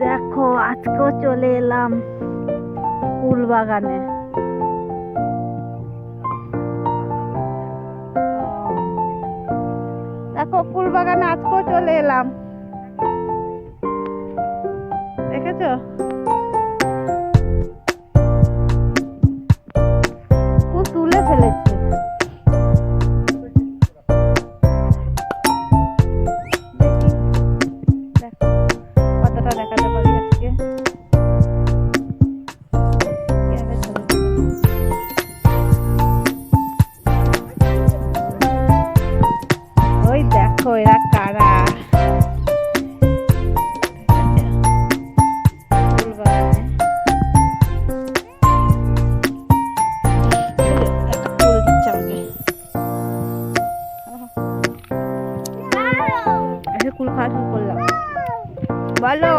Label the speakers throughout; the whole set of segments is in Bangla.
Speaker 1: দেখো আজকেও চলে এলাম কুল বাগানে দেখো কুল বাগানে আজকেও চলে এলাম। দেখেছ? কুল খাওয়া শুরু করলাম। বলো।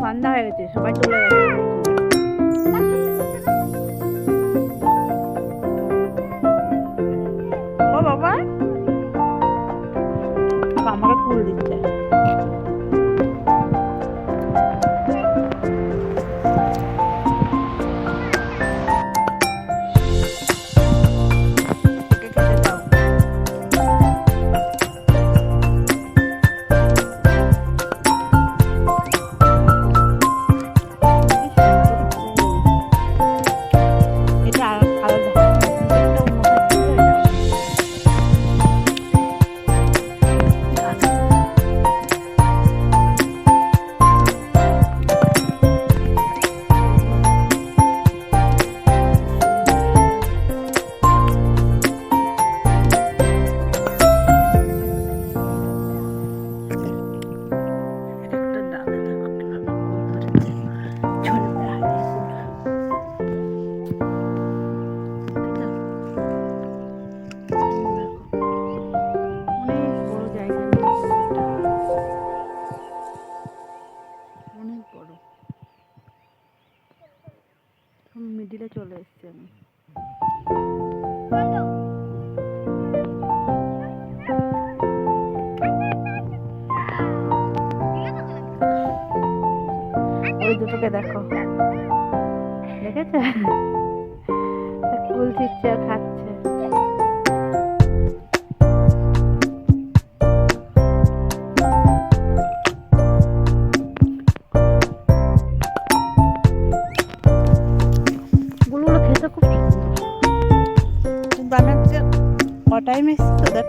Speaker 1: সন্ধ্যা হয়ে গেছে, সবাই চলে গেছে। ও বাবা। আমাকে কুল দিচ্ছে। দুটোকে দেখো। দেখেছে? কুল ঠিকছে আর খাচ্ছে বানাচ্ছে। ক টাইম এসছি তো দেখ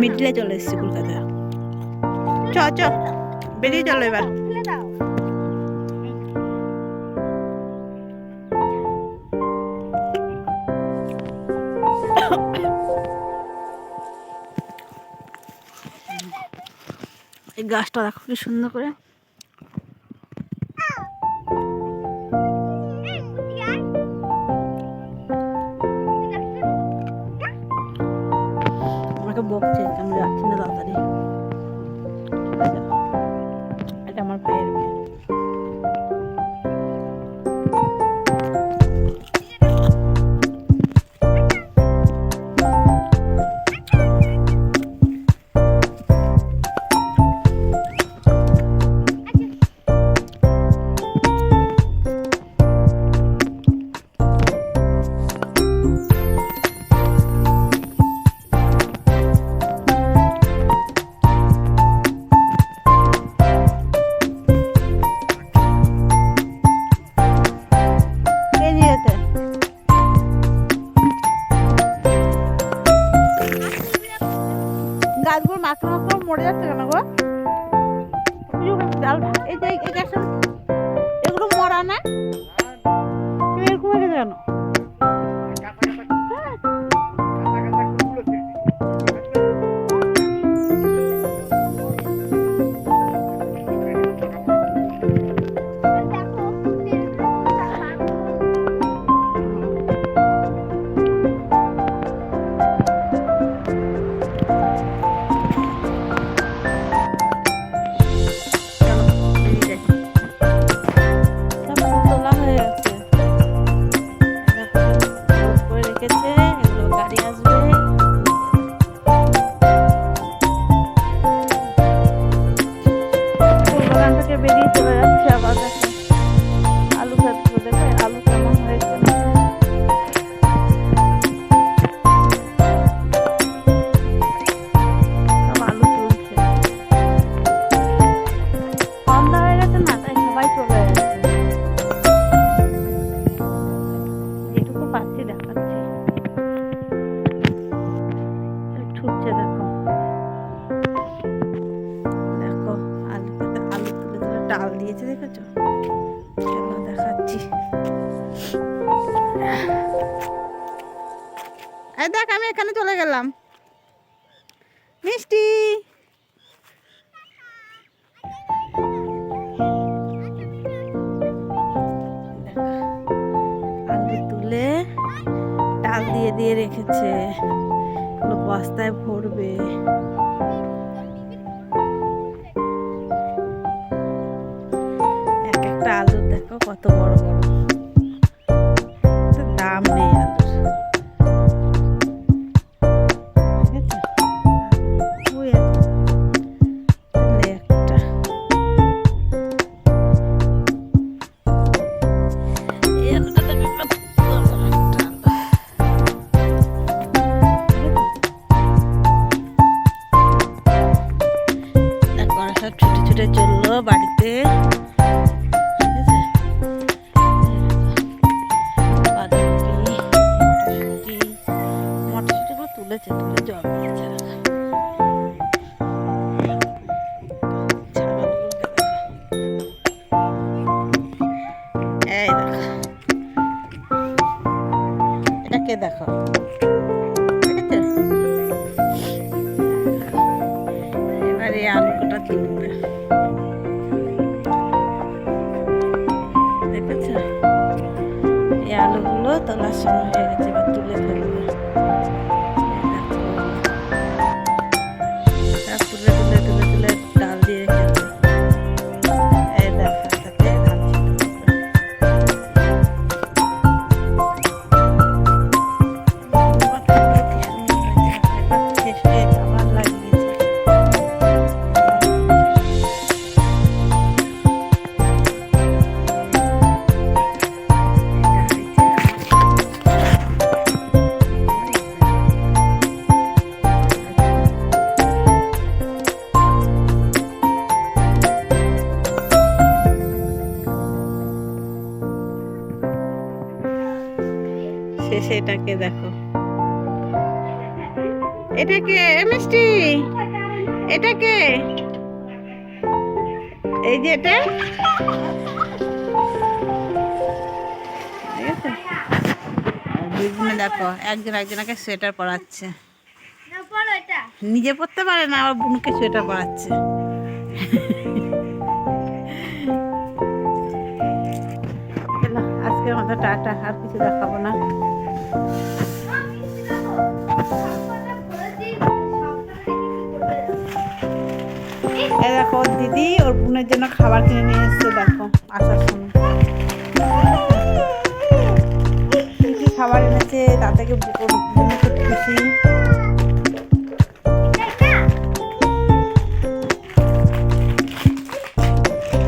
Speaker 1: মিডলে চলে এসেছি কলকাতা চ চ, বেরিয়ে চলো এবার। এই গাছটা দেখো কি সুন্দর করে। vô cùng trường trăm lượng I এই দেখ, আমি এখানে চলে গেলাম। মিষ্টি। আলু তুলে ডাল দিয়ে দিয়ে রেখেছে। বস্তায় ভরবে। এক একটা আলু দেখো কত বড় বড়। তুলে জল দিয়েছে দেখো? आता लास्ट समोर ह्याची बात तुला শেষে এটাকে দেখো। এটাকে মিষ্টি। এটাকে এই যে এটা। মানে দেখো একজন একজনকে সোয়েটার পরাচ্ছে। নিজে পরতে পারে না আমার বোনকে সোয়েটার পরাচ্ছে। আজকের মতো টাটা আর কিছু দেখাবো না। দেখো, দিদি ওর বোনের জন্য খাবার কিনে নিয়ে এসছে, দেখো, আসার সময়। কি খাবার এনেছে, তা থেকে খুশি।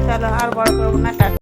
Speaker 1: চলো আর বড় করব না